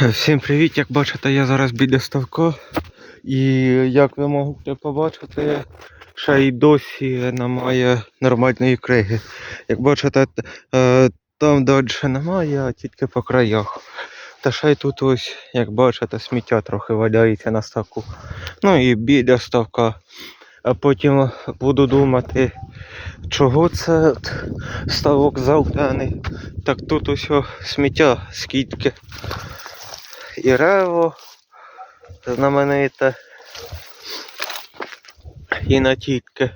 Всім привіт! Як бачите, я зараз біля ставка. І як ви можете побачити, ще й досі немає нормальної криги. Як бачите, е, там далі немає, а тільки по краях. Та ще й тут ось, як бачите, сміття трохи валяється на ставку. Ну і біля ставка. А потім буду думати, чого це ставок залпаний. Так тут ось сміття скільки і рево знамените. І тільки.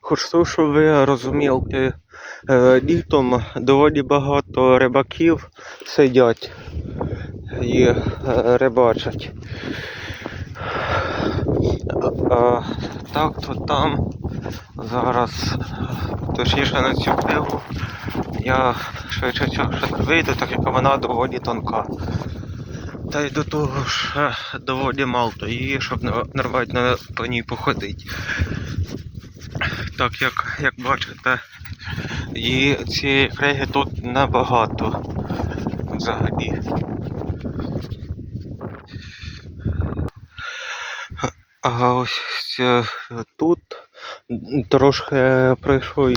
Хоч то, щоб ви розуміли, е, літом доволі багато рибаків сидять і е, рибачать. А, так то там зараз, точніше на цю книгу, я швидше вийду, так як вона доволі тонка. Та й до того ж доволі мало її, щоб нормально по ній походити. Так як, як бачите, і цієї криги тут набагато взагалі. А ось тут трошки пройшов,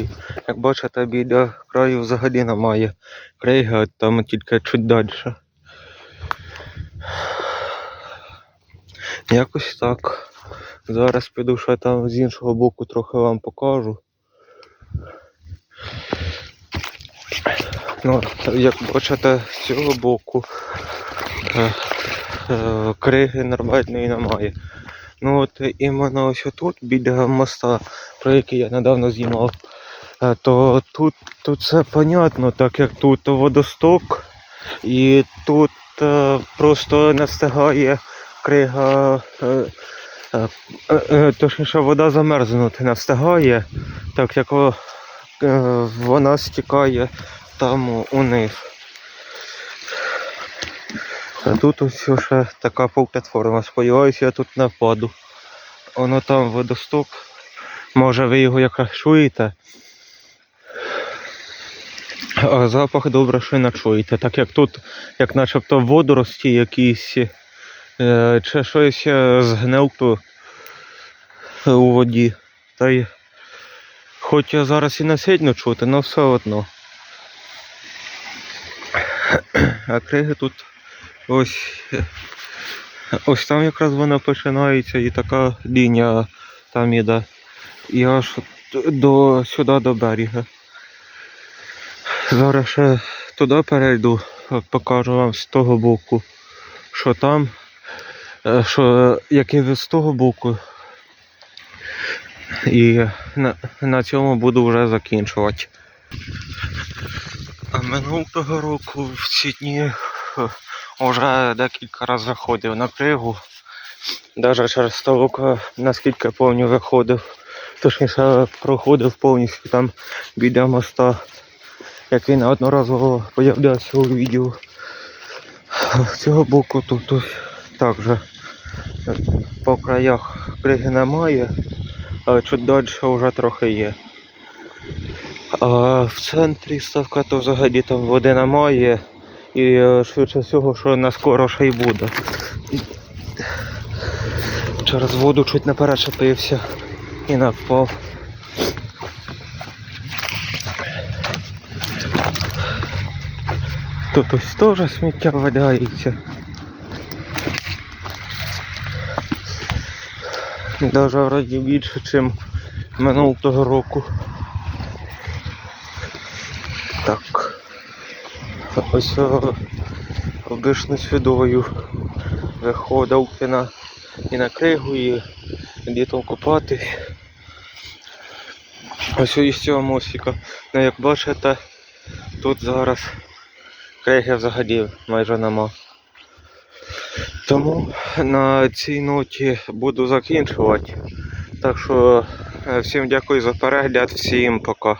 як бачите, біля краю взагалі немає криги, там тільки чуть далі. Якось так. Зараз піду ще там з іншого боку трохи вам покажу. Ну, як бачите, з цього боку е, е, криги нормальної немає. Ну от іменно ось тут, біля моста, про який я недавно знімав, е, то тут, тут все понятно, так як тут водосток, і тут е, просто не встигає крига. Е, е, е, точніше, вода замерзнути не встигає, так як вона стікає там униз. А тут ось ще така платформа. Сподіваюся, я тут не впаду. Воно там водосток. Може ви його якраз чуєте. Запах добре, що не чуєте, так як тут, як начебто водорості якісь, е, чи щось е, згнило у воді. Та й хоч я зараз і не сильно чути, але все одно. А криги тут ось. Ось там якраз вона починається і така лінія там іде. І аж до сюди до берега. Зараз ще туди перейду, покажу вам з того боку, що там, е, що який вид з того боку. І на, на цьому буду вже закінчувати. А минулого року в ці дні е, вже декілька разів заходив на кригу. Навіть через е, наскільки повністю виходив. Точніше проходив повністю там біля моста, який неодноразово появлявся у відео. З цього боку тут ось так е, по краях криги немає, а чуть далі вже трохи є. А в центрі ставка то взагалі там води немає. І е, швидше всього, що на скоро ще й буде. Через воду чуть не перечепився і не Тут ось теж сміття валяється. Даже вроді більше, ніж минулого року. Так. Ось о, обично сюдою виходив і на, і на кригу, і літом купатись. Ось із цього мостика. Ну як бачите, тут зараз криги взагалі майже нема. Тому на цій ноті буду закінчувати. Так що е, всім дякую за перегляд, всім пока.